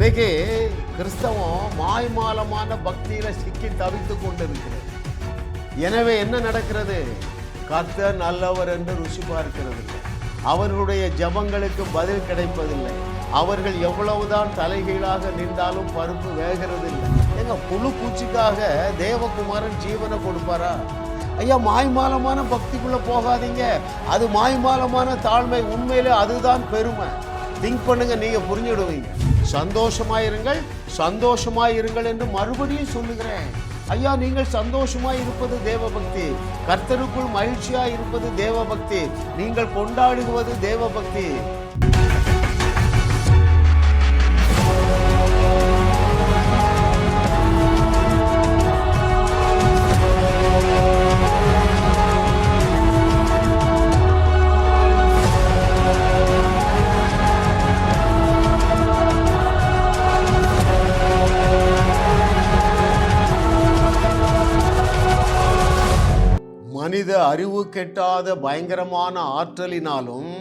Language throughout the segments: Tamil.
இன்னைக்கு கிறிஸ்தவம் மாய்மாலமான பக்தியில சிக்கி தவித்து கொண்டிருக்கிறது. எனவே என்ன நடக்கிறது? கர்த்தர் நல்லவர் என்று ருசி பார்க்கிறது. அவர்களுடைய ஜெபங்களுக்கு பதில் கிடைப்பதில்லை. அவர்கள் எவ்வளவுதான் தலைகீழாக நின்றாலும் பருப்பு வேகிறதில்லை. எங்க புழு பூச்சிக்காக தேவகுமாரன் ஜீவனை கொடுப்பாரா? ஐயா மாய்மாலமான பக்திக்குள்ள போகாதீங்க. அது மாய்மாலமான தாழ்மை உண்மையிலே அதுதான் பெருமை. திங்க் பண்ணுங்க நீங்க புரிஞ்சுடுவீங்க. சந்தோஷமாயிருங்கள் சந்தோஷமாயிருங்கள் என்று மறுபடியும் சொல்லுகிறேன். ஐயா நீங்கள் சந்தோஷமாய் இருப்பது தேவபக்தி. கர்த்தருக்குள் மகிழ்ச்சியா இருப்பது தேவபக்தி. நீங்கள் கொண்டாடுவது தேவபக்தி. அறிவு கெட்டாத பயங்கரமான ஆற்றலினாலும்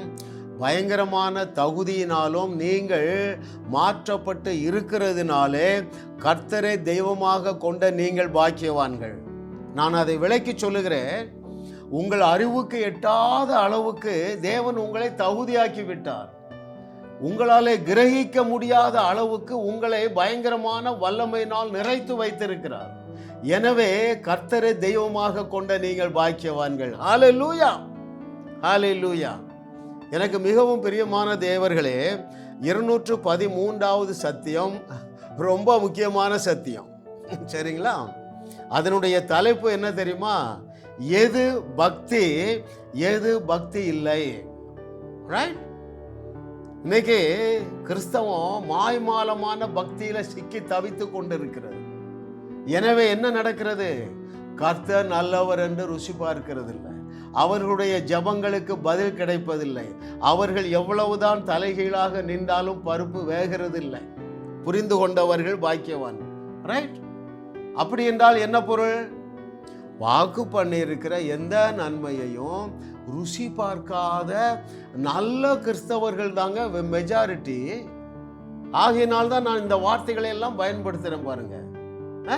பயங்கரமான தகுதியினாலும் நீங்கள் மாற்றப்பட்டு இருக்கிறதுனாலே கர்த்தரை தெய்வமாக கொண்ட நீங்கள் பாக்கியவான்கள். நான் அதை விளக்கி சொல்லுகிறேன். உங்கள் அறிவுக்கு எட்டாத அளவுக்கு தேவன் உங்களை தகுதியாக்கி விட்டார் உங்களாலே கிரகிக்க முடியாத அளவுக்கு உங்களை பயங்கரமான வல்லமையினால் நிறைத்து வைத்திருக்கிறார். எனவே கர்த்தரை தெய்வமாக கொண்ட நீங்கள் பாக்கியவான்கள். ஹாலே லூயா ஹாலே லூயா எனக்கு மிகவும் பிரியமான தேவர்களே இருநூற்று பதிமூன்றாவது சத்தியம் ரொம்ப முக்கியமான சத்தியம். சரிங்களா? அதனுடைய தலைப்பு என்ன தெரியுமா? எது பக்தி எது பக்தி இல்லை. ரைட் இன்னைக்கு கிறிஸ்தவம் மாய்மாலமான பக்தியில் சிக்கி தவித்து கொண்டிருக்கிறது. எனவே என்ன நடக்கிறது? கர்த்தர் நல்லவர் என்று ருசி பார்க்கிறதில்லை. அவர்களுடைய ஜபங்களுக்கு பதில் கிடைப்பதில்லை. அவர்கள் எவ்வளவுதான் தலைகீழாக நின்றாலும் பருப்பு வேகிறதில்லை. புரிந்து கொண்டவர்கள் பாக்கியவான். ரைட் அப்படி என்றால் என்ன பொருள்? வாக்கு பண்ணியிருக்கிற எந்த நன்மையையும் ருசி பார்க்காத நல்ல கிறிஸ்தவர்கள் தாங்க மெஜாரிட்டி ஆகையினால் தான் நான் இந்த வார்த்தைகளை எல்லாம் பயன்படுத்துகிறேன் பாருங்கள் ஆ?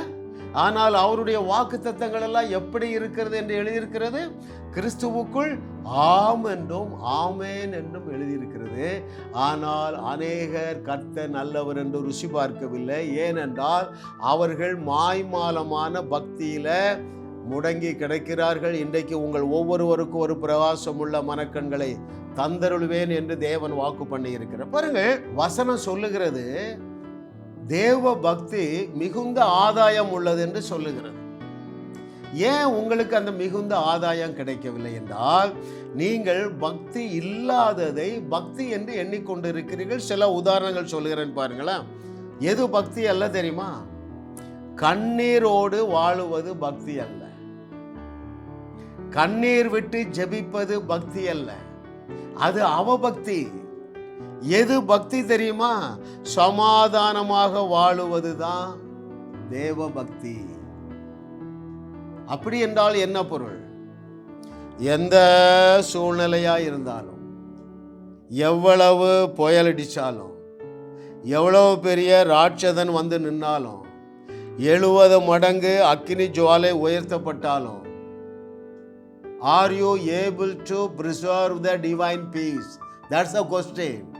ஆனால் அவருடைய வாக்கு தத்தங்கள் எல்லாம் எப்படி இருக்கிறது என்று எழுதியிருக்கிறது? கிறிஸ்துவுக்குள் ஆம் என்றும் ஆமேன் என்றும் எழுதியிருக்கிறது. ஆனால் அநேகர் கர்த்த நல்லவர் என்று ருசி பார்க்கவில்லை. ஏனென்றால் அவர்கள் மாய்மாலமான பக்தியில முடங்கி கிடைக்கிறார்கள். இன்றைக்கு உங்கள் ஒவ்வொருவருக்கும் ஒரு பிரகாசம் உள்ள மனக்கண்களை தந்தருள்வேன் என்று தேவன் வாக்கு பண்ணி பாருங்கள் பாருங்க வசனம் சொல்லுகிறது. தேவ பக்தி மிகுந்த ஆதாயம் உள்ளது என்று சொல்லுகிறது. ஏன் உங்களுக்கு அந்த மிகுந்த ஆதாயம் கிடைக்கவில்லை என்றால் நீங்கள் பக்தி இல்லாததை பக்தி என்று எண்ணிக்கொண்டிருக்கிறீர்கள். சில உதாரணங்கள் சொல்லுகிறேன் பாருங்களேன். எது பக்தி அல்ல தெரியுமா? கண்ணீரோடு வாழுவது பக்தி அல்ல. கண்ணீர் விட்டு ஜெபிப்பது பக்தி அல்ல. அது அவபக்தி. எது பக்தி தெரியுமா? சமாதானமாக வாழுவதுதான் தேவ பக்தி அப்படி என்றால் என்ன பொருள்? எந்த சூழ்நிலையா இருந்தாலும் எவ்வளவு புயலடிச்சாலும் எவ்வளவு பெரிய ராட்சதன் வந்து நின்னாலும் எழுபது மடங்கு அக்கினி ஜுவாலை உயர்த்தப்பட்டாலும் are you able to preserve the divine peace that's a question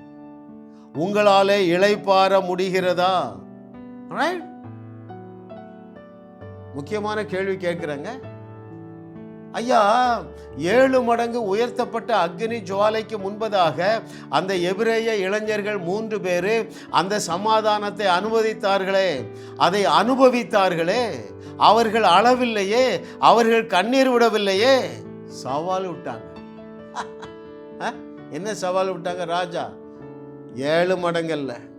உங்களாலே இழைப்பார முடிகிறதா? முக்கியமான கேள்வி கேட்குறேங்க. ஐயா ஏழு மடங்கு உயர்த்தப்பட்ட அக்னி ஜுவாலைக்கு முன்பதாக அந்த எபிரேய இளைஞர்கள் மூன்று பேர் அந்த சமாதானத்தை அனுமதித்தார்களே. அதை அனுபவித்தார்களே. அவர்கள் அளவில்லையே அவர்கள் கண்ணீர் விடவில்லையே. சவால் விட்டாங்க. என்ன சவால் விட்டாங்க ராஜா? ஏழு மடங்கல்ல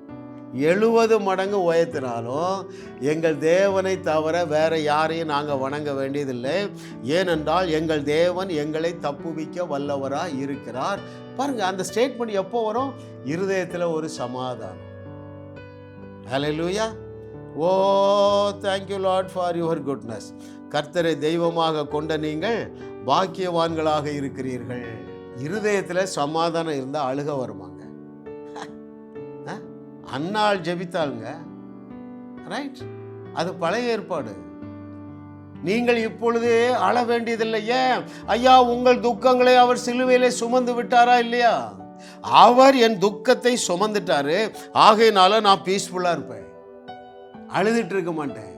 எழுபது மடங்கு உயர்த்தினாலும் எங்கள் தேவனை தவிர வேற யாரையும் நாங்கள் வணங்க வேண்டியதில்லை. ஏனென்றால் எங்கள் தேவன் எங்களை தப்புவிக்க வல்லவராக இருக்கிறார். பாருங்கள் அந்த ஸ்டேட்மெண்ட் எப்போ வரும்? இருதயத்தில் ஒரு சமாதானம். Hallelujah oh thank you lord for your goodness கர்த்தரை தெய்வமாக கொண்ட நீங்கள் பாக்கியவான்களாக இருக்கிறீர்கள். இருதயத்தில் சமாதானம் இருந்தால் அழுக வருமா? அன்னாள் ஜெபித்தாளுங்க. ரைட் அது பழைய ஏற்பாடு. நீங்கள் இப்பொழுது அழ வேண்டியதில்லை ஏன்? ஐயா உங்கள் துக்கங்களை அவர் சிலுவையிலே சுமந்து விட்டாரா இல்லையா? அவர் என் துக்கத்தை சுமந்துட்டாரு. ஆகையினால நான் பீஸ்ஃபுல்லாக இருப்பேன். அழுதுட்டு இருக்க மாட்டேன்.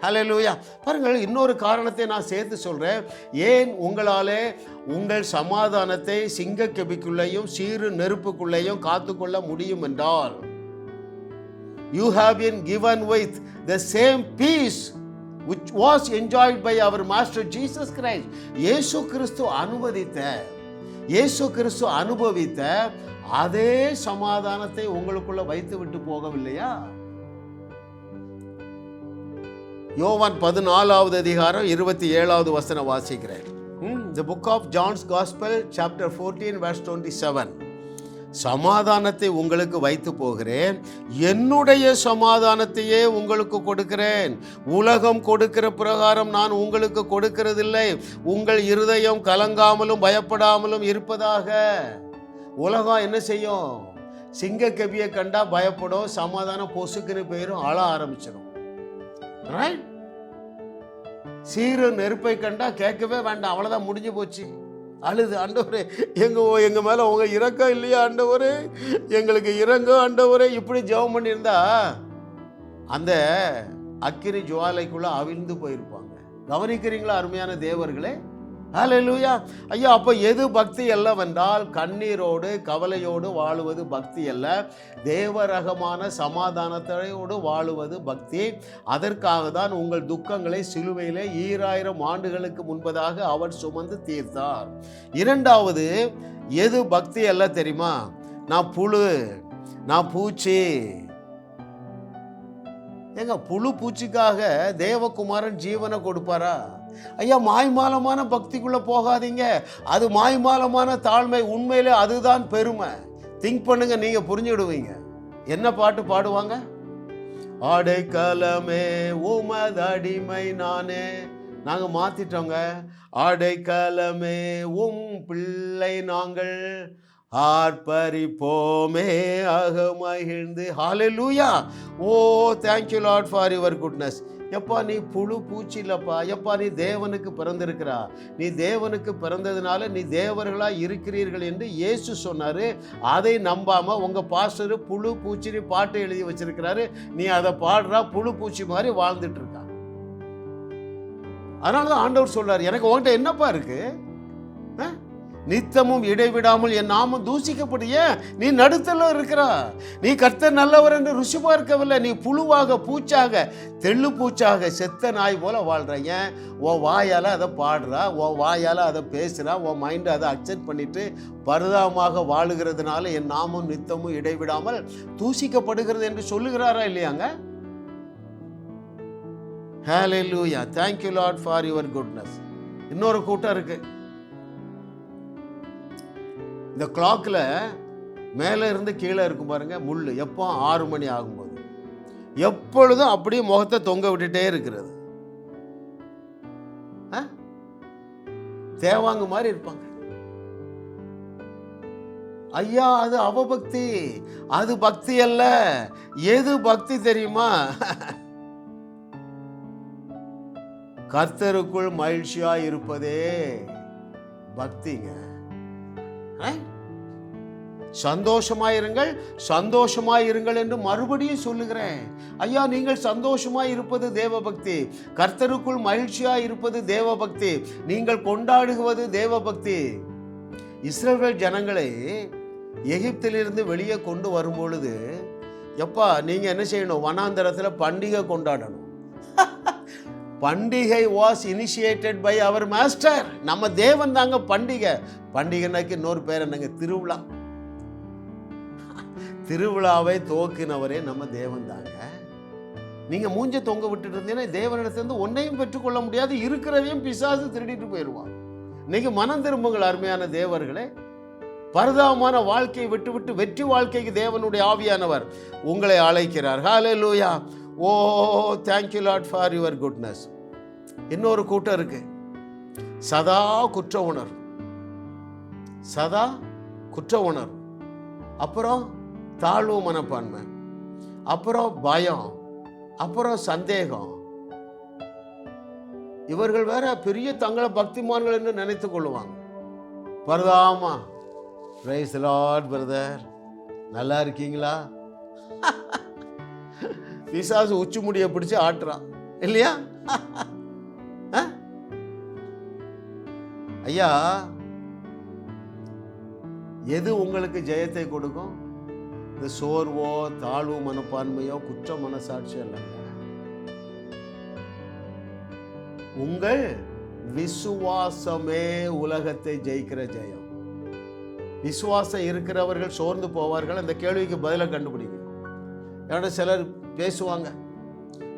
ஹலோ லூயா பாருங்கள் இன்னொரு காரணத்தை நான் சேர்த்து சொல்கிறேன் ஏன் உங்களாலே உங்கள் சமாதானத்தை சிங்க கெபிக்குள்ளேயும் சீறு நெருப்புக்குள்ளேயும் காத்துக்கொள்ள முடியும் என்றால் you have been given with the same peace which was enjoyed by our master Jesus Christ இயேசு கிறிஸ்து அனுமதித்த இயேசு கிறிஸ்து அனுபவித்த அதே சமாதானத்தை உங்களுக்குள்ள வைத்து விட்டு போகவில்லையா? யோவான் பதினாலாவது அதிகாரம் இருபத்தி ஏழாவது வசனம் வாசிக்கிறேன். The book of John's gospel chapter fourteen verse twenty seven சமாதானத்தை உங்களுக்கு வைத்து போகிறேன். என்னுடைய சமாதானத்தையே உங்களுக்கு கொடுக்கிறேன். உலகம் கொடுக்கிற பிரகாரம் நான் உங்களுக்கு கொடுக்கிறதில்லை. உங்கள் இருதயம் கலங்காமலும் பயப்படாமலும் இருப்பதாக. உலகம் என்ன செய்யும்? சிங்கக்கவியை கண்டா பயப்படும் சமாதானம் பொசுக்குன்னு போயிடும் அழ ஆரம்பிச்சிடும். ரைட் சீரு நெருப்பை கண்டா கேட்கவே வேண்டாம். அவ்வளோதான் முடிஞ்சு போச்சு. அழுது ஆண்டவரே எங்க எங்க மேல உங்க இறக்கம் இல்லையா ஆண்டவரே? எங்களுக்கு இறங்கும் ஆண்டவரே. இப்படி ஜெபம் பண்ணியிருந்தா அந்த அக்கினி ஜுவாலைக்குள்ள அவிழ்ந்து போயிருப்பாங்க. கவனிக்கிறீங்களா அருமையான தேவர்களே? ஹalleluya. ஐயா அப்போ எது பக்தி அல்லவென்றால் கண்ணீரோடு கவலையோடு வாழுவது பக்தி அல்ல. தேவரகமான சமாதானத்தோடு வாழுவது பக்தி. அதற்காக தான் உங்கள் துக்கங்களை சிலுவையிலே ஈராயிரம் ஆண்டுகளுக்கு முன்பதாக அவர் சுமந்து தீர்த்தார். இரண்டாவது எது பக்தி அல்ல தெரியுமா? நான் புழு நான் பூச்சி. ஏங்க புழு பூச்சிக்காக தேவகுமாரன் ஜீவனை கொடுப்பாரா? ஐயா மாய்மாலமான பக்திக்குள்ளே போகாதீங்க. அது மாய்மாலமான தாழ்மை உண்மையிலே அதுதான் பெருமை. திங்க் பண்ணுங்க நீங்கள் புரிஞ்சுடுவீங்க. என்ன பாட்டு பாடுவாங்க? ஆடைக்கலமே உமதடிமை நானே. நாங்கள் மாத்திட்டோங்க. ஆடைக்கலமே உம் பிள்ளை நாங்கள். ஆர்ப்பரிப்போமே. ஆக மகிழ்ந்து hallelujah oh thank you for your goodness எப்பா நீ புழு பூச்சி எப்பா நீ தேவனுக்கு பிறந்திருக்கிறா. நீ தேவனுக்கு பிறந்ததுனால நீ தேவர்களாக இருக்கிறீர்கள் என்று இயேசு சொன்னார். அதை நம்பாமல் உங்கள் பாஸ்டர் புழு பூச்சின்னு பாட்டு எழுதி வச்சிருக்கிறாரு. நீ அதை பாடுறா புழு பூச்சி மாதிரி வாழ்ந்துட்டு இருக்கா. அதனால தான் ஆண்டவர் சொல்கிறார் எனக்கு உன்கிட்ட என்னப்பா இருக்கு? ஆ? நித்தமும் இடைவிடாமல் என் நாமம் தூசிக்கப்படிய நீ நடுத்தல இருக்கிறா. நீ கர்த்தர் நல்லவர் என்று ருசி பார்க்கவில்லை. நீ புழுவாக பூச்சாக தெள்ளு பூச்சாக செத்த நாய் போல வாழ்ற. ஏன்? உன் வாயால் அதை பாடுறா. உன் வாயால் அதை பேசுகிறா உன் மைண்டை அதை அக்செப்ட் பண்ணிட்டு பரிதாபமாக வாழுகிறதுனால என் நாமும் நித்தமும் இடைவிடாமல் தூசிக்கப்படுகிறது என்று சொல்லுகிறாரா இல்லையாங்க? Hallelujah thank you lord for your goodness இன்னொரு கூட்டம் இருக்குது இந்த கிளாக்கில் மேலே இருந்து கீழே இருக்கும் பாருங்கள் முள் எப்போ? ஆறு மணி ஆகும்போது. எப்பொழுதும் அப்படியே முகத்தை தொங்க விட்டுட்டே இருக்கிறது. ஆ? தேவாங்கு மாதிரி இருப்பாங்க. ஐயா அது அவபக்தி. அது பக்தி அல்ல. எது பக்தி தெரியுமா? கர்த்தருக்குள் மகிழ்ச்சியா இருப்பதே பக்திங்க. ஆ? சந்தோஷமாயிருங்கள் சந்தோஷமாயிருங்கள் என்று மறுபடியும் சொல்லுகிறேன். ஐயா நீங்கள் சந்தோஷமாய் இருப்பது தேவபக்தி. கர்த்தருக்குள் மகிழ்ச்சியாக இருப்பது தேவபக்தி. நீங்கள் கொண்டாடுவது தேவபக்தி. இஸ்ரேல் ஜனங்களை எகிப்திலிருந்து வெளியே கொண்டு வரும்பொழுது எப்பா நீங்க என்ன செய்யணும்? வனாந்தரத்தில் பண்டிகை கொண்டாடணும். பண்டிகை was initiated by our master நம்ம தேவன் தாங்க பண்டிகை. பண்டிகைனாக்கு இன்னொரு பேர் என்னங்க? திருவிழா. திருவிழாவை துவக்கினவரே நம்ம தேவன் தாங்க. நீங்கள் மூஞ்ச தொங்க விட்டுட்டு இருந்தீங்கன்னா தேவனிடத்திலிருந்து ஒன்றையும் பெற்றுக்கொள்ள முடியாது இருக்கிறதையும் பிசாசு திருடிட்டு போயிடுவான். இன்னைக்கு மனம் திரும்புங்கள் அருமையான தேவர்களே. பரிதாபமான வாழ்க்கையை விட்டுவிட்டு வெற்றி வாழ்க்கைக்கு தேவனுடைய ஆவியானவர் உங்களை அழைக்கிறார். லூயா ஓ thank you lord for your goodness இன்னொரு கூட்டம் இருக்கு. சதா குற்ற உணர்வு. சதா குற்ற உணர்வு. அப்புறம் தாழ்வு மனப்பான்மை. அப்புறம் பயம். அப்புறம் சந்தேகம். இவர்கள் வேற பெரிய தங்களை பக்திமான்கள் என்று நினைத்துக் கொள்ளுவாங்க. பரதாமா பிரைஸ் லார்ட் பிரதர் நல்லா இருக்கீங்களா? பிசாசு உச்சி முடியை பிடிச்சி ஆட்டுறான். இல்லையா? ஆ? ஐயா எது உங்களுக்கு ஜெயத்தை கொடுக்கும்? இந்த சோர்வோ தாழ்வு மனப்பான்மையோ குற்ற மனசாட்சி அல்லங்க உங்கள் விசுவாசமே உலகத்தை ஜெயிக்கிற ஜெயம். விசுவாசம் இருக்கிறவர்கள் சோர்ந்து போவார்கள் அந்த கேள்விக்கு பதிலை கண்டுபிடிங்க ஏன்னா சிலர் பேசுவாங்க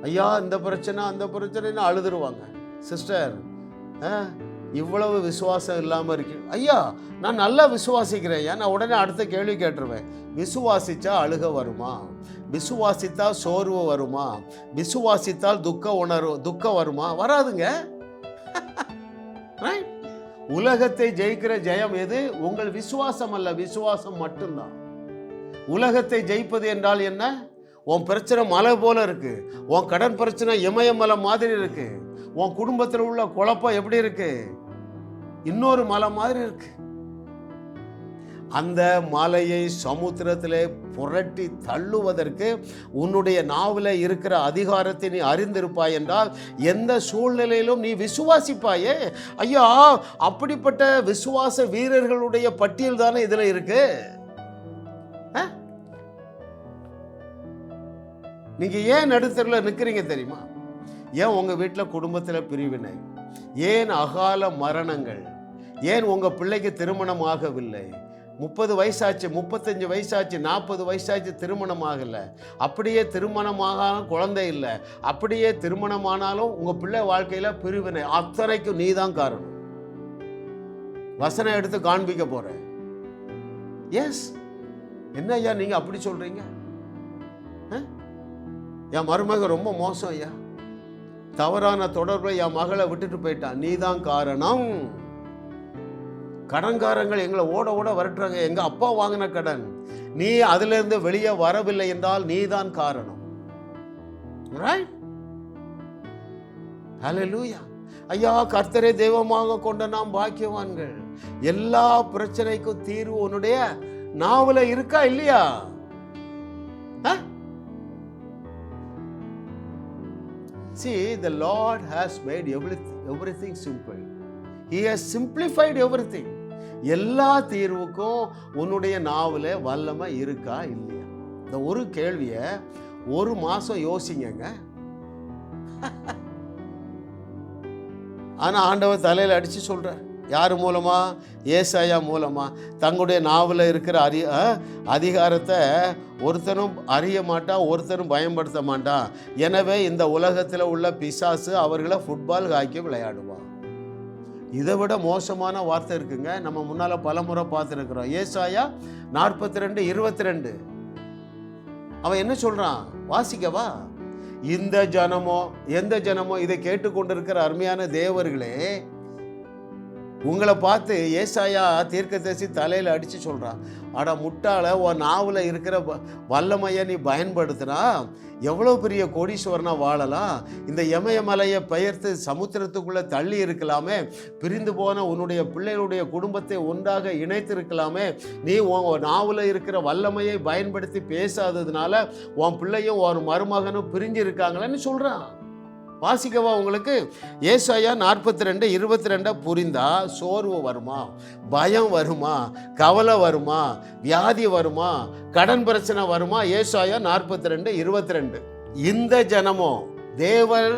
ஐயா இந்த பிரச்சனை அந்த பிரச்சனைன்னு அழுதுருவாங்க. சிஸ்டர் இவ்வளவு விசுவாசம் இல்லாமல் இருக்கு. ஐயா நான் நல்லா விசுவாசிக்கிறேன். ஐயா நான் உடனே அடுத்த கேள்வி கேட்டுருவேன். விசுவாசித்தா அழுக வருமா? விசுவாசித்தால் சோர்வு வருமா? விசுவாசித்தால் துக்க உணர்வு துக்கம் வருமா? வராதுங்க. உலகத்தை ஜெயிக்கிற ஜெயம் எது? உங்கள் விசுவாசம் அல்ல விசுவாசம் மட்டும்தான். உலகத்தை ஜெயிப்பது என்றால் என்ன? உன் பிரச்சனை மலை போல இருக்கு. உன் கடன் பிரச்சனை இமயமலை மாதிரி இருக்கு. உன் குடும்பத்தில் உள்ள குழப்பம் எப்படி இருக்குது இன்னொரு மலை மாதிரி இருக்கு. அந்த மலையை சமுத்திரத்திலே புரட்டி தள்ளுவதற்கு உன்னுடைய நாவில் இருக்கிற அதிகாரத்தை நீ அறிந்திருப்பாய் என்றால் எந்த சூழ்நிலையிலும் நீ விசுவாசிப்பாயே? ஐயா அப்படிப்பட்ட விசுவாச வீரர்களுடைய பட்டியல் தானே இதில் இருக்கு? ஆ? நீங்க ஏன் நடுத்தரில் நிற்கிறீங்க தெரியுமா? ஏன் உங்க வீட்டில் குடும்பத்தில் பிரிவினை? ஏன் அகால மரணங்கள்? ஏன் உங்கள் பிள்ளைக்கு திருமணம் ஆகவில்லை? முப்பது வயசாச்சு முப்பத்தஞ்சு வயசாச்சு நாற்பது வயசாச்சு திருமணம் ஆகலை. அப்படியே திருமணமாகாலும் குழந்தை இல்லை. அப்படியே திருமணமானாலும் உங்கள் பிள்ளை வாழ்க்கையில் பிரிவினை அத்தனைக்கும் நீ தான் காரணம். வசனம் எடுத்து காண்பிக்க போகிறேன் எஸ் என்ன ஐயா நீங்கள் அப்படி சொல்கிறீங்க என் மருமக ரொம்ப மோசம் ஐயா. தவறான தொடர்பை என் மகளை விட்டுட்டு போயிட்டான் நீ தான் காரணம். கடன்காரங்கள் எங்களை ஓட ஓட வரட்டுறாங்க எங்க அப்பா வாங்கின கடன் நீ அதிலிருந்து வெளியே வரவில்லை என்றால் நீ தான் காரணம் Right? ஐயா கர்த்தரை தெய்வமாக கொண்ட நாம் பாக்கியவான்கள் எல்லா பிரச்சனைக்கும் தீர்வு உன்னுடைய நாவல இருக்கா இல்லையா ஆ? See, the Lord has made everything, everything simple. He has simplified எல்லா தீர்வுக்கும் உன்னுடைய நாவில் வல்லமை இருக்கா இல்லையா? இந்த ஒரு கேள்வியை ஒரு மாதம் யோசிங்கங்க. ஆனால் ஆண்டவர் தலையில் அடித்து சொல்கிறார் யார் மூலமா? ஏசாயா மூலமா. தங்களுடைய நாவில் இருக்கிற அறி அதிகாரத்தை ஒருத்தனும் அறிய மாட்டான் ஒருத்தனும் பயன்படுத்த மாட்டான் எனவே இந்த உலகத்தில் உள்ள பிசாசு அவர்களை ஃபுட்பால் ஹாக்கி விளையாடுவான். இதை விட மோசமான வார்த்தை இருக்குங்க. நம்ம முன்னால் பல முறை பார்த்துருக்குறோம். ஏசாயா நாற்பத்தி ரெண்டு இருபத்தி ரெண்டு அவன் என்ன சொல்கிறான் வாசிக்கவா? இந்த ஜனமோ எந்த ஜனமோ இதை கேட்டுக்கொண்டிருக்கிற அருமையான தேவர்களே உங்களை பார்த்து ஏசாயா தீர்க்கதரிசி தலையில் அடித்து சொல்கிறான் அட முட்டாள உன் நாவில் இருக்கிற வ- வல்லமையை நீ பயன்படுத்தினா எவ்வளோ பெரிய கோடீஸ்வரனாக வாழலாம். இந்த இமயமலையை பெயர்த்து சமுத்திரத்துக்குள்ளே தள்ளி இருக்கலாமே. பிரிந்து போன உன்னுடைய பிள்ளைகளுடைய குடும்பத்தை ஒன்றாக இணைத்திருக்கலாமே. நீ உன் நாவில் இருக்கிற வல்லமையை பயன்படுத்தி பேசாததுனால உன் பிள்ளையும் ஒரு மருமகனும் பிரிஞ்சு இருக்காங்களேன்னு சொல்கிறான் வாசிக்கவா உங்களுக்கு? ஏசாயா நாற்பத்தி ரெண்டு இருபத்தி ரெண்டாக புரிந்தா சோர்வு வருமா? பயம் வருமா? கவலை வருமா? வியாதி வருமா? கடன் பிரச்சனை வருமா? ஏசாயா நாற்பத்தி ரெண்டு இருபத்தி ரெண்டு இந்த ஜனமோ தேவன்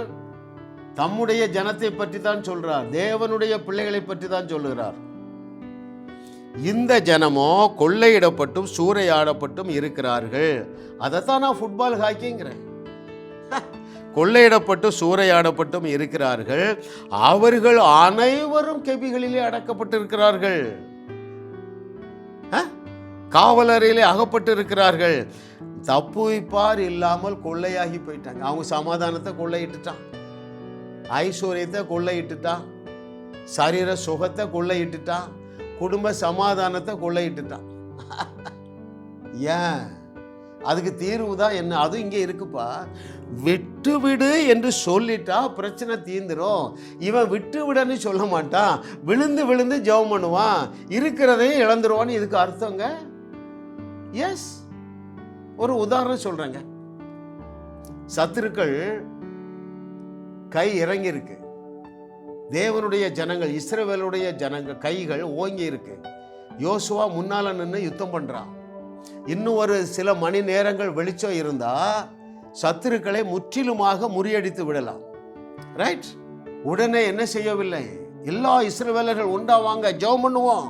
தம்முடைய ஜனத்தை பற்றி தான் சொல்றார். தேவனுடைய பிள்ளைகளை பற்றி தான் சொல்லுகிறார். இந்த ஜனமோ கொள்ளையிடப்பட்டும் சூறையாடப்பட்டும் இருக்கிறார்கள். அதைத்தான் நான் ஃபுட்பால் ஹாக்கிங்கிறேன் கொள்ளையிடப்பட்டு சூறையாடப்பட்டும் இருக்கிறார்கள். அவர்கள் அனைவரும் கெபிகளிலே அடக்கப்பட்டிருக்கிறார்கள். அஹ்? காவலறையிலே அகப்பட்டு இருக்கிறார்கள் தப்புவிப்பார் இல்லாமல் கொள்ளையாகி போயிட்டாங்க. அவங்க சமாதானத்தை கொள்ளையிட்டுட்டான். ஐஸ்வர்யத்தை கொள்ளையிட்டுட்டான். சரீர சுகத்தை கொள்ளையிட்டுட்டான். குடும்ப சமாதானத்தை கொள்ளையிட்டுட்டான். ஏன்? அதுக்கு தீர்வு தான் என்ன? அதுவும் இங்கே இருக்குப்பா. விட்டு விடு என்று சொல்லிட்டா பிரச்சனை தீர்ந்துடும் இவன் விட்டு விடன்னு சொல்ல மாட்டான். விழுந்து விழுந்து ஜெபம் பண்ணுவான். இருக்கிறதையும் இழந்துருவான்னு இதுக்கு அர்த்தங்க? எஸ் ஒரு உதாரணம் சொல்கிறேங்க சத்துருக்கள் கை இறங்கி இருக்கு தேவனுடைய ஜனங்கள் இஸ்ரவேலுடைய ஜனங்கள் கைகள் ஓங்கி இருக்கு யோசுவா முன்னால நின்று யுத்தம் பண்ணுறான் இன்னும் ஒரு சில மணி நேரங்கள் வெளிச்சம் இருந்தா சத்துருக்களை முற்றிலுமாக முறியடித்து விடலாம். ரைட் உடனே என்ன செய்யவில்லை? எல்லா இஸ்ரவேலர்கள் உண்டாவாங்க ஜெபம் பண்ணுவோம்.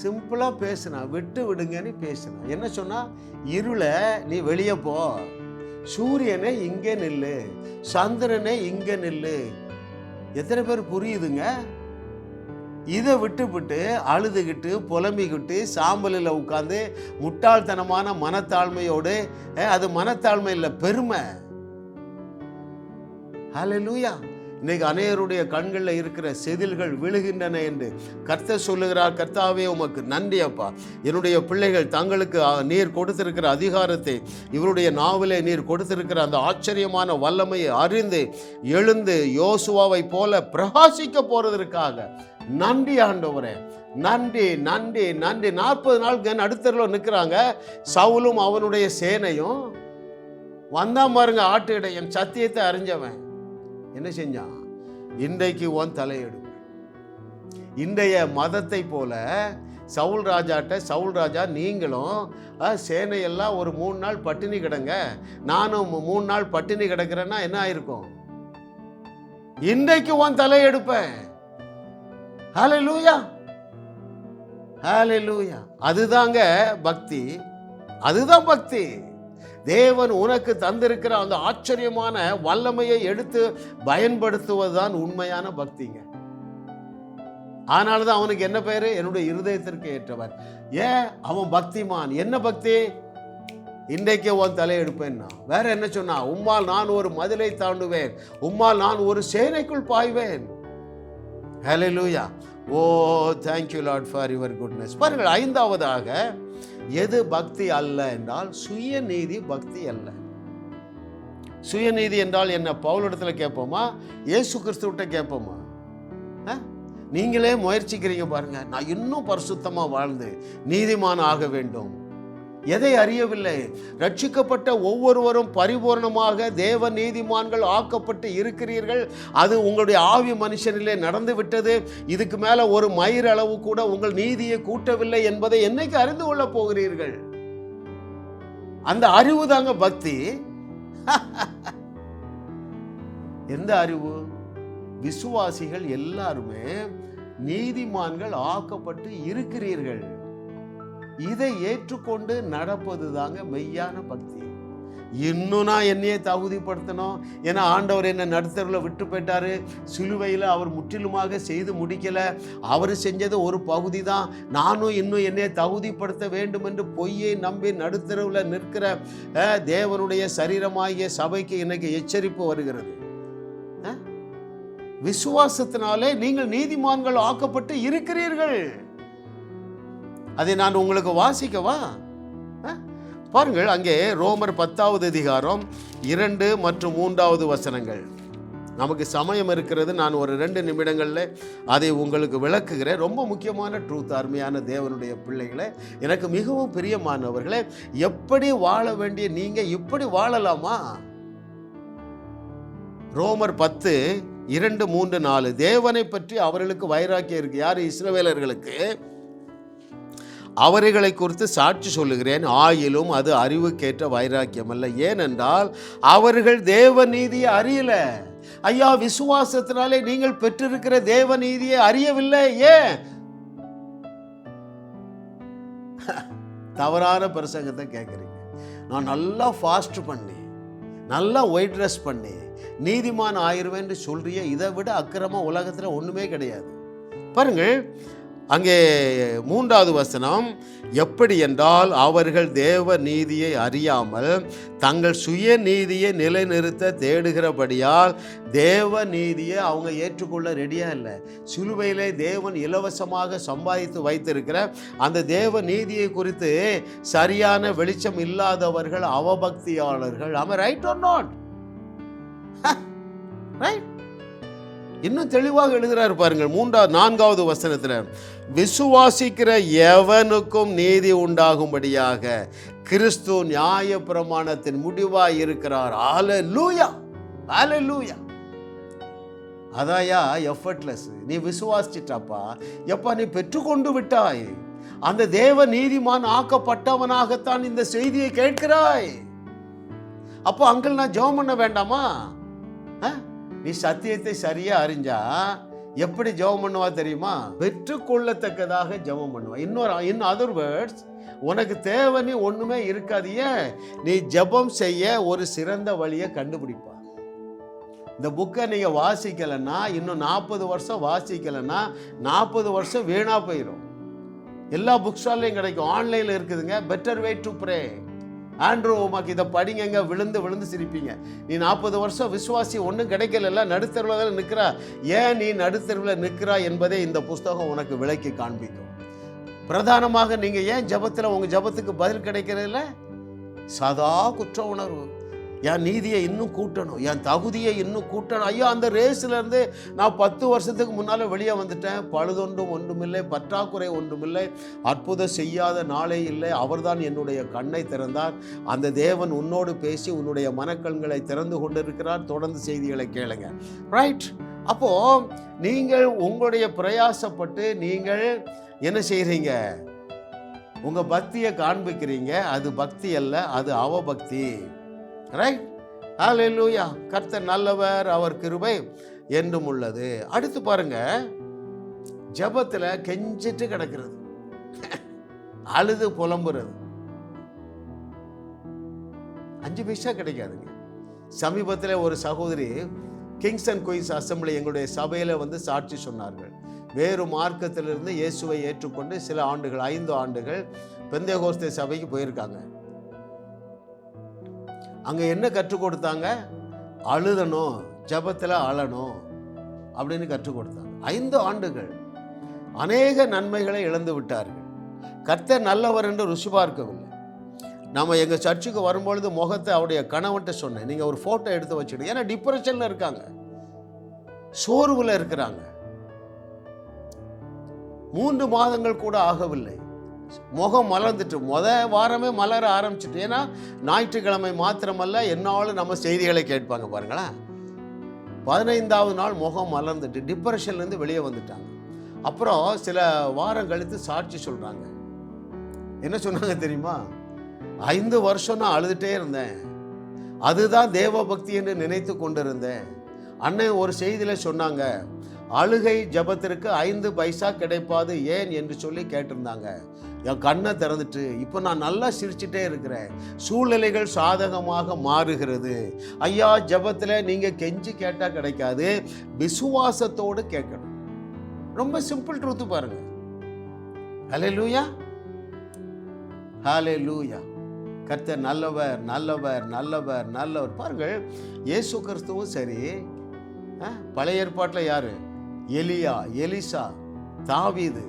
சிம்பிளா பேசினா விட்டு விடுங்கன்னு பேசினா என்ன சொன்னா இருளை நீ வெளியே போ. சூரியனே இங்கே நில்லு சந்திரனே இங்கே நில்லு. எத்தனை பேர் புரியுதுங்க? இதை விட்டுவிட்டு அழுதுகிட்டு புலம்பிக்கிட்டு சாம்பலில் உட்காந்து முட்டாள்தனமான மனத்தாழ்மையோடு அது மனத்தாழ்மை இல்லை பெருமை. லூயா இன்னைக்கு அநேகருடைய கண்களில் இருக்கிற செதில்கள் விழுகின்றன என்று கர்த்தர் சொல்லுகிறார். கர்த்தாவே உமக்கு நன்றி அப்பா. என்னுடைய பிள்ளைகள் தங்களுக்கு நீர் கொடுத்திருக்கிற அதிகாரத்தை இவருடைய நாவிலே நீர் கொடுத்திருக்கிற அந்த ஆச்சரியமான வல்லமையை அறிந்து எழுந்து யோசுவாவை போல பிரகாசிக்க போறதற்காக நன்றி ஆண்டவரே. நன்றி நன்றி நன்றி. நாற்பது நாள் கன் அடுத்தரில் நிற்கிறாங்க சவுலும் அவனுடைய சேனையும் வந்தான் பாருங்க ஆட்டு இடையன் சத்தியத்தை அறிஞ்சவன். என்ன செஞ்சான்? இன்றைக்கு உன் தலையெடு இன்றைய மதத்தை போல சவுல் ராஜாட்ட சவுல் ராஜா நீங்களும் சேனையெல்லாம் ஒரு மூணு நாள் பட்டினி கிடங்க. நானும் மூணு நாள் பட்டினி கிடக்கிறேன்னா என்ன ஆயிருக்கும்? இன்றைக்கு உன் தலையெடுப்பேன். ஹாலே லூயா ஹாலே லூயா அதுதாங்க பக்தி. அதுதான் பக்தி. தேவன் உனக்கு தந்திருக்கிற அந்த ஆச்சரியமான வல்லமையை எடுத்து பயன்படுத்துவதுதான் உண்மையான பக்திங்க. அதனால தான் அவனுக்கு என்ன பேர் என்னுடைய இருதயத்திற்கு ஏற்றவர். ஏன்? அவன் பக்திமான். என்ன பக்தி? இன்றைக்கே உன் தலையெடுப்பேன்னா வேற என்ன சொன்னா? உம்மால் நான் ஒரு மதிலை தாண்டுவேன். உம்மால் நான் ஒரு சேனைக்குள் பாய்வேன். Hallelujah. Oh thank you lord for your goodness பாருங்கள் ஐந்தாவதாக எது பக்தி அல்ல என்றால் சுயநீதி பக்தி அல்ல. சுயநீதி என்றால் என்ன? பவுலிடத்தில் கேட்போமா? ஏசு கிறிஸ்துவிட்ட கேட்போமா? ஆ? நீங்களே முயற்சிக்கிறீங்க பாருங்க. நான் இன்னும் பரிசுத்தமாக வாழ்ந்து நீதிமான் ஆக வேண்டும். எதை அறியவில்லை? ரட்சிக்கப்பட்ட ஒவ்வொருவரும் பரிபூர்ணமாக தேவ நீதிமான்கள் ஆக்கப்பட்டு இருக்கிறீர்கள். அது உங்களுடைய ஆவி மனுஷனிலே நடந்து விட்டது. இதுக்கு மேல ஒரு மயிர் அளவு கூட உங்கள் நீதியை கூட்டவில்லை என்பதை என்னைக்கு அறிந்து கொள்ளப் போகிறீர்கள்? அந்த அறிவு தாங்க பக்தி. எந்த அறிவு? விசுவாசிகள் எல்லாருமே நீதிமான்கள் ஆக்கப்பட்டு இருக்கிறீர்கள். இதை ஏற்றுக்கொண்டு நடப்பது தாங்க மெய்யான பக்தி. இன்னும் நான் என்னையே தகுதிப்படுத்தணும்? ஏன்னா ஆண்டவர் என்னை நடுத்தரில் விட்டு போயிட்டார். சிலுவையில் அவர் முற்றிலுமாக செய்து முடிக்கலை. அவர் செஞ்சது ஒரு பகுதி தான் நானும் இன்னும் என்னையை தகுதிப்படுத்த வேண்டும் என்று பொய்யை நம்பி நடுத்தரவில் நிற்கிற தேவனுடைய சரீரமாகிய சபைக்கு இன்னைக்கு எச்சரிப்பு வருகிறது. விசுவாசத்தினாலே நீங்கள் நீதிமான்கள் ஆக்கப்பட்டு இருக்கிறீர்கள். அதை நான் உங்களுக்கு வாசிக்கவா? பாருங்கள் அங்கே ரோமர் பத்தாவது அதிகாரம் இரண்டு மற்றும் மூன்றாவது வசனங்கள். நமக்கு சமயம் இருக்கிறது நான் ஒரு ரெண்டு நிமிடங்களில் அதை உங்களுக்கு விளக்குகிறேன். ரொம்ப முக்கியமான ட்ரூத் அருமையான தேவனுடைய பிள்ளைகளை எனக்கு மிகவும் பிரியமானவர்களே எப்படி வாழ வேண்டிய நீங்கள் இப்படி வாழலாமா? ரோமர் பத்து இரண்டு மூன்று நாலு. தேவனை பற்றி அவர்களுக்கு வைராக்கியம் இருக்கு. யார்? இஸ்ரவேலர்களுக்கு. அவர்களை குறித்து சாட்சி சொல்லுகிறேன். ஆயிலும் அது அறிவுக்கேற்ற வைராக்கியம் அல்ல ஏனென்றால் அவர்கள் தேவ நீதியை அறியல. ஐயா விசுவாசத்தினாலே நீங்கள் பெற்றிருக்கிற தேவ நீதியை அறியவில்லை. ஏன்? தவறான பிரசங்கத்தை கேட்குறீங்க நான் நல்லா ஃபாஸ்ட் பண்ணி நல்லா ஒயிட் ட்ரெஸ் பண்ணி நீதிமான் ஆயிருவேன்னு சொல்றிய இதை விட அக்கிரமம் உலகத்தில் ஒன்றுமே கிடையாது. பாருங்கள் அங்கே மூன்றாவது வசனம் எப்படி என்றால் அவர்கள் தேவ நீதியை அறியாமல் தங்கள் சுய நீதியை நிலைநிறுத்த தேடுகிறபடியால் தேவ நீதியை அவங்க ஏற்றுக்கொள்ள ரெடியாக இல்லை. சிலுவையிலே தேவன் இலவசமாக சம்பாதித்து வைத்திருக்கிற அந்த தேவ நீதியை குறித்து சரியான வெளிச்சம் இல்லாதவர்கள் அவபக்தியாளர்கள். ஆமாம் ரைட் ஆர் நாட் ரைட் இன்னும் தெளிவாக எழுதுகிறார் பாருங்கள் மூன்றாவது நான்காவது வசனத்தில் விசுவாசிக்கிற எவனுக்கும் நீதி உண்டாகும்படியாக கிறிஸ்து நியாய பிரமாணத்தின் முடிவாக இருக்கிறார் ஆல லூயா ஆல லூயா அதாயா எஃபர்ட்லெஸ் நீ விசுவாசிச்சிட்டாப்பா. எப்பா நீ பெற்றுக்கொண்டு விட்டாய். அந்த தேவ நீதிமான் ஆக்கப்பட்டவனாகத்தான் இந்த செய்தியை கேட்கிறாய். அப்போ அங்கிள் நான் ஜெபம் பண்ண வேண்டாமா? ஆ? நீ சத்தியத்தை சரியா அறிஞ்சா எப்படி ஜெபம் பண்ணுவா தெரியுமா? பெற்றுக்கொள்ளத்தக்கதாக ஜெபம் பண்ணுவா. இன்னொரு இன் அதர் வேர்ட்ஸ் உனக்கு தேவைன்னு ஒன்றுமே இருக்காது. ஏன்? நீ ஜெபம் செய்ய ஒரு சிறந்த வழியை கண்டுபிடிப்பா. இந்த புக்கை நீங்கள் வாசிக்கலைன்னா இன்னும் நாற்பது வருஷம் வாசிக்கலைன்னா நாற்பது வருஷம் வீணாக போயிடும் எல்லா புக் ஸ்டால்லையும் கிடைக்கும். ஆன்லைனில் இருக்குதுங்க. பெட்டர் வே டு ப்ரே ஆண்ட்ரோ உமாக்கு இதை படிங்கங்க. விழுந்து விழுந்து சிரிப்பீங்க. நீ நாற்பது வருஷம் விசுவாசி ஒன்றும் கிடைக்கல நடுத்தருவில் தான் நிற்கிறா ஏன் நீ நடுத்தருவில் நிற்கிறா என்பதை இந்த புஸ்தகம் உனக்கு விளக்கி காண்பிக்கும். பிரதானமாக நீங்கள் ஏன் ஜபத்தில் உங்கள் ஜபத்துக்கு பதில் கிடைக்கிறதில்ல? சதா குற்ற உணர்வு. என் நீதியை இன்னும் கூட்டணும் என் தகுதியை இன்னும் கூட்டணும். ஐயோ அந்த ரேஸ்லேருந்து நான் பத்து வருஷத்துக்கு முன்னால் வெளியே வந்துட்டேன். பழுதொன்றும் ஒன்றுமில்லை பற்றாக்குறை ஒன்றுமில்லை அற்புதம் செய்யாத நாளே இல்லை. அவர்தான் என்னுடைய கண்ணை திறந்தார். அந்த தேவன் உன்னோடு பேசி உன்னுடைய மனக்கண்களை திறந்து கொண்டிருக்கிறார். தொடர்ந்து செய்திகளை கேளுங்க. ரைட் அப்போது நீங்கள் உங்களுடைய பிரயாசப்பட்டு நீங்கள் என்ன செய்கிறீங்க உங்கள் பக்தியை காண்பிக்கிறீங்க. அது பக்தி அல்ல அது அவபக்தி. ரைட் ஹalleluya கர்த்தர் நல்லவர் அவர் கிருபை என்றும் உள்ளது. அடுத்து பாருங்க. ஜபத்தில் கெஞ்சிட்டு கிடக்கிறது. அழுது புலம்புறது. அஞ்சு பைசா கிடைக்காதுங்க. சமீபத்தில் ஒரு சகோதரி கிங்ஸ் அண்ட் குயின்ஸ் அசம்பிளி எங்களுடைய சபையில் வந்து சாட்சி சொன்னார்கள். வேறு மார்க்கத்திலிருந்து இயேசுவை ஏற்றுக்கொண்டு சில ஆண்டுகள் ஐந்து ஆண்டுகள் பெந்தேகோஸ்தே சபைக்கு போயிருக்காங்க. அங்கே என்ன கற்றுக் கொடுத்தாங்க? அழுதணும் ஜெபத்தில் அழணும் அப்படின்னு கற்றுக் கொடுத்தாங்க. ஐந்து ஆண்டுகள் அநேக நன்மைகளை இழந்து விட்டார்கள். கர்த்தர் நல்லவர் என்று ருசி பார்க்கவில்லை. நம்ம எங்கள் சர்ச்சுக்கு வரும்பொழுது முகத்தை அவருடைய கணவன்ட்ட சொன்னேன். நீங்கள் ஒரு ஃபோட்டோ எடுத்து வச்சுடுங்க ஏன்னா டிப்ரெஷனில் இருக்காங்க. சோர்வில் இருக்கிறாங்க. மூன்று மாதங்கள் கூட ஆகவில்லை. முகம் மலர்ந்துட்டு முத வாரமே மலர ஆரம்பிச்சிட்டு ஏன்னா ஞாயிற்றுக்கிழமை மாத்திரமல்ல என்னாலும் நம்ம செய்திகளை கேட்பாங்க பாருங்களேன் பதினைந்தாவது நாள் முகம் மலர்ந்துட்டு டிப்ரெஷன்லேருந்து வெளியே வந்துட்டாங்க. அப்புறம் சில வாரம் கழித்து சாட்சி சொல்கிறாங்க என்ன சொன்னாங்க தெரியுமா? ஐந்து வருஷம் நான் அழுதுகிட்டே இருந்தேன். அதுதான் தேவ பக்தி என்று நினைத்து கொண்டிருந்தேன். அண்ணன் ஒரு செய்தியில் சொன்னாங்க அழுகை ஜபத்திற்கு ஐந்து பைசா கிடைப்பாது ஏன் என்று சொல்லி கேட்டிருந்தாங்க. என் கண்ணை திறந்துட்டு இப்போ நான் நல்லா சிரிச்சிட்டே இருக்கிறேன். சூழ்நிலைகள் சாதகமாக மாறுகிறது. ஐயா ஜபத்தில் நீங்கள் கெஞ்சி கேட்டால் கிடைக்காது. விசுவாசத்தோடு கேட்கணும். ரொம்ப சிம்பிள் ட்ரூத்து பாருங்க. ஹலே லூயா ஹலே லூயா கர்த்தர் நல்லவர் நல்லவர் நல்லவர் நல்லவர். பாருங்கள் இயேசு கிறிஸ்துவும் சரி ஆ, பழைய ஏற்பாட்டில் யாரு? எலியா எலிசா தாவீது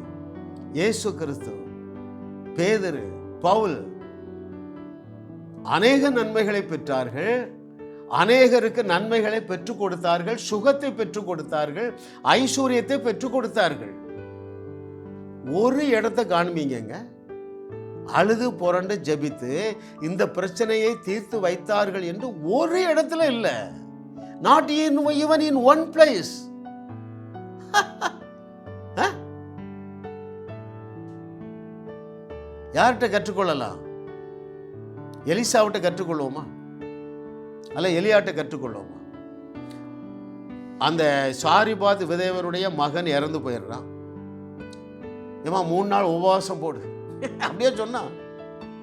இயேசு கிறிஸ்து பேதரு பவுல். அநேக நன்மைகளை பெற்றார்கள். அநேகருக்கு நன்மைகளை பெற்றுக் கொடுத்தார்கள். சுகத்தை பெற்றுக் கொடுத்தார்கள். ஐஸ்வர்யத்தை பெற்றுக் கொடுத்தார்கள். ஒரு இடத்த காண்பீங்க அழுது புரண்டு ஜெபித்து இந்த பிரச்சனையை தீர்த்து வைத்தார்கள் என்று ஒரு இடத்துல இல்லை. Not in even in one place யார்கிட்ட கற்றுக்கொள்ளலாம்? எலிசாவிட்ட கற்றுக்கொள்வோமா? அல்ல எலியாட்ட கற்றுக்கொள்வோமா? அந்த சாரிபாத் விதேவருடைய மகன் இறந்து போயிடுறான். ஏமா மூணு நாள் உபவாசம் போடு. அப்படியே சொன்னா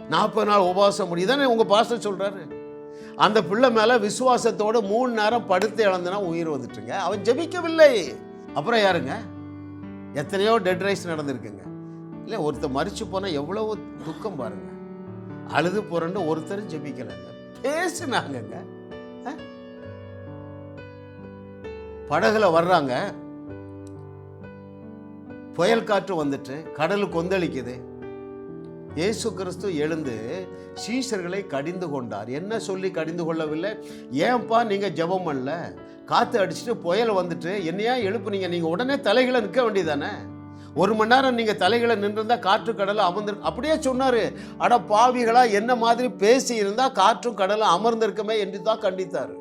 நாற்பது நாள் உபவாசம் போடு. இதானே உங்கள் பாஸ்டர் சொல்கிறாரு அந்த பிள்ளை மேலே விசுவாசத்தோடு மூணு நேரம் படுத்து இழந்துனா உயிர் வந்துட்டுங்க அவன் ஜெபிக்கவில்லை. அப்புறம் யாருங்க? எத்தனையோ டெட் ரைஸ் நடந்திருக்குங்க. இல்லை ஒருத்தர் மறிச்சு போனால் எவ்வளோ துக்கம் பாருங்க. அழுது புரண்டு ஒருத்தரும் ஜெபிக்கலைங்க. பேசுனாங்கங்க. படகுல வர்றாங்க. புயல் காற்று வந்துட்டு கடல் கொந்தளிக்குது. இயேசு கிறிஸ்து எழுந்து சீஷர்களை கடிந்து கொண்டார். என்ன சொல்லி கடிந்து கொள்ளவில்லை? ஏன்பா நீங்கள் ஜெபம் பண்ணல? காற்று அடிச்சுட்டு புயல் வந்துட்டு என்னையா எழுப்புனீங்க? நீங்கள் உடனே தலைகளை நிற்க வேண்டியதானே ஒரு மணி நேரம் நீங்கள் தலைகளை நின்றிருந்தால் காற்று கடலை அமர்ந்து அப்படியே சொன்னார். அட பாவிகளாக என்ன மாதிரி பேசி இருந்தால் காற்றும் கடலும் அமர்ந்திருக்கமே என்று தான் கண்டித்தார்.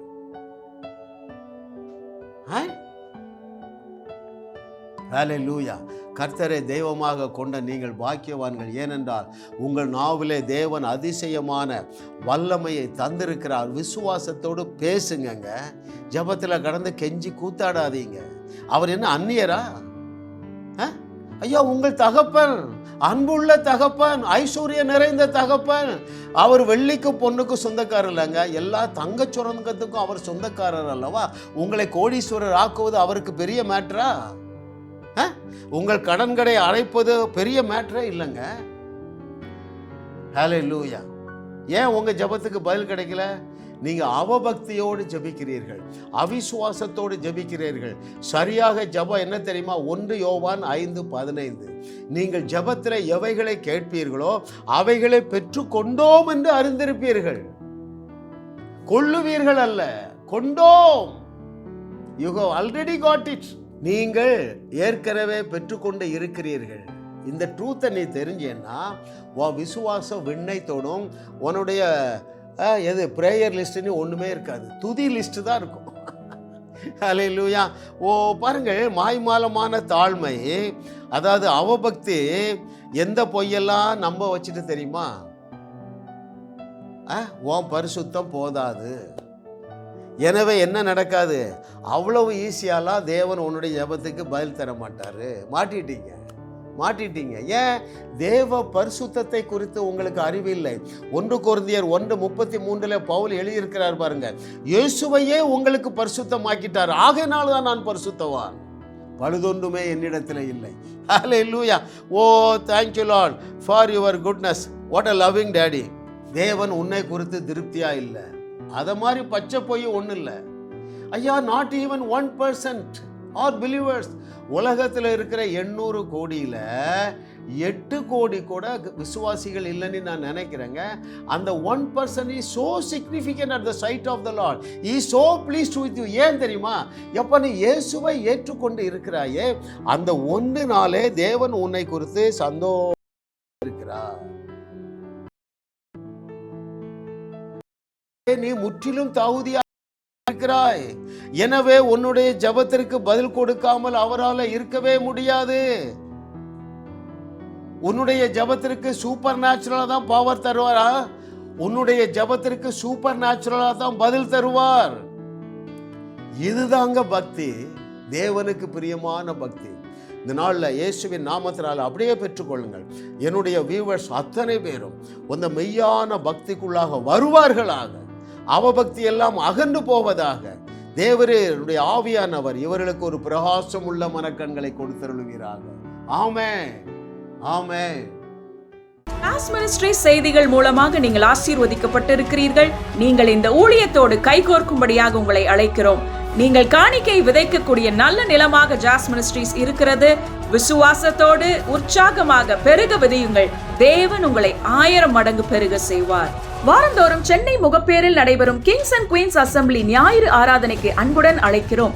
லூயா கர்த்தரை தெய்வமாக கொண்ட நீங்கள் பாக்கியவான்கள். ஏனென்றால் உங்கள் நாவிலே தேவன் அதிசயமான வல்லமையை தந்திருக்கிறார். விசுவாசத்தோடு பேசுங்கங்க. ஜெபத்தில் கடந்து கெஞ்சி கூத்தாடாதீங்க. அவர் என்ன அந்நியரா? ஆ? ஐயா உங்கள் தகப்பன் அன்புள்ள தகப்பன் ஐஸ்வர்ய நிறைந்த தகப்பன். அவர் வெள்ளிக்கு பொண்ணுக்கு சொந்தக்காரர் இல்லைங்க. எல்லா தங்க சுரங்கத்துக்கும் அவர் சொந்தக்காரர் அல்லவா? உங்களை கோடீஸ்வரர் ஆக்குவது அவருக்கு பெரிய மேட்ரா உங்கள் கடன்களை அழைப்பது பெரிய மேட்ரே இல்லைங்க. ஹலே லூயா ஏன் உங்கள் ஜெபத்துக்கு பதில் கிடைக்கல? நீங்கள் அவபக்தியோடு ஜெபிக்கிறீர்கள் அவிசுவாசத்தோடு ஜெபிக்கிறீர்கள். சரியாக ஜெபம் என்ன தெரியுமா? ஒன்று யோவான் ஐந்து பதினைந்து. நீங்கள் ஜெபத்தில் எவைகளை கேட்பீர்களோ அவைகளை பெற்றுக்கொண்டோம் என்று அறிந்திருப்பீர்கள். கொள்ளுவீர்கள் அல்ல கொண்டோம். You have already got it நீங்கள் ஏற்கனவே பெற்றுக்கொண்டு இருக்கிறீர்கள். இந்த ட்ரூத்தை நீ தெரிஞ்சேன்னா உன் விசுவாசம் விண்ணை தொடும். உன்னுடைய எது ப்ரேயர் லிஸ்ட்டுன்னு ஒன்றுமே இருக்காது. துதி லிஸ்ட்டு தான் இருக்கும். அல்லேலூயா ஓ பாருங்கள் மாய்மாலமான தாழ்மை அதாவது அவபக்தி எந்த பொய்யெல்லாம் நம்ப வச்சுட்டு தெரியுமா? அஹ், உன் பரிசுத்தம் போதாது. எனவே என்ன நடக்காது? அவ்வளவு ஈஸியாலாம் தேவன் உன்னுடைய ஜபத்துக்கு பதில் தர மாட்டார். மாட்டிட்டீங்க. மாட்டிட்டீங்க. ஏன்? தேவ பரிசுத்தத்தை குறித்து உங்களுக்கு அறிவில்லை ஒன்று குருந்தியர் ஒன்று முப்பத்தி மூன்றில் பவுல் எழுதியிருக்கிறார் பாருங்க. இயேசுவையே உங்களுக்கு பரிசுத்தமாக்கிட்டார். ஆகையினால் தான் நான் பரிசுத்தவான். பழுதொன்றுமே என்னிடத்தில் இல்லை. Hallelujah oh thank you lord for your goodness what a loving daddy தேவன் உன்னை குறித்து திருப்தியாக இல்லை. அதை மாதிரி பச்சை பொய் ஒன்றும் இல்லை ஐயா not even one percent are believers உலகத்தில் இருக்கிற எண்ணூறு கோடியில் எட்டு கோடி கூட விசுவாசிகள் இல்லைன்னு நான் நினைக்கிறேங்க. அந்த one person is so significant at the sight of the lord he so pleased with you ஏன் தெரியுமா? எப்போ நீ இயேசுவை ஏற்றுக்கொண்டு இருக்கிறாயே அந்த ஒன்று நாளே தேவன் உன்னை குறித்து சந்தோஷம் நீ முற்றிலும் தகுதியாக இருக்கிறாய் எனவே உன்னுடைய ஜெபத்திற்கு பதில் கொடுக்காமல் அவரால் இருக்கவே முடியாது. உன்னுடைய ஜெபத்திற்கு சூப்பர் நேச்சுரலா தான் பவர் தருவாரா? உன்னுடைய ஜெபத்திற்கு சூப்பர் நேச்சுரலா தான் பதில் தருவார். இதுதாங்க பக்தி. தேவனுக்கு பிரியமான பக்தி. இந்த நாளில் இயேசுவின் நாமத்தினால் அப்படியே பெற்றுக்கொள்ளுங்கள். என்னுடைய வியூவர்ஸ் அத்தனை பேரும். அந்த மெய்யான பக்திக்குள்ளாக வருவார்களாக. அவபக்தி எல்லாம் அகன்று போவதாக தேவரே ஆவியானவர் இவர்களுக்கு ஒரு பிரகாசம் உள்ள மனக்கண்களை கொடுத்தருளுவீராக. ஆமே ஆமே ஆஸ் மினிஸ்ட்ரி செய்திகள் மூலமாக நீங்கள் ஆசீர்வதிக்கப்பட்டிருக்கிறீர்கள். நீங்கள் இந்த ஊழியத்தோடு கைகோர்க்கும்படியாக உங்களை அழைக்கிறோம். நீங்கள் காணிக்கை விதைக்கக்கூடிய நல்ல நிலமாக ஜாஸ் மினிஸ்ட்ரீஸ் இருக்கிறது. விசுவாசத்தோடு உற்சாகமாக பெருக விதையுங்கள். தேவன் உங்களை ஆயிரம் மடங்கு பெருக செய்வார். வாரந்தோறும் சென்னை முகப்பேரில் நடைபெறும் கிங்ஸ் அண்ட் குயின்ஸ் அசெம்பிளி ஞாயிறு ஆராதனைக்கு அன்புடன் அழைக்கிறோம்.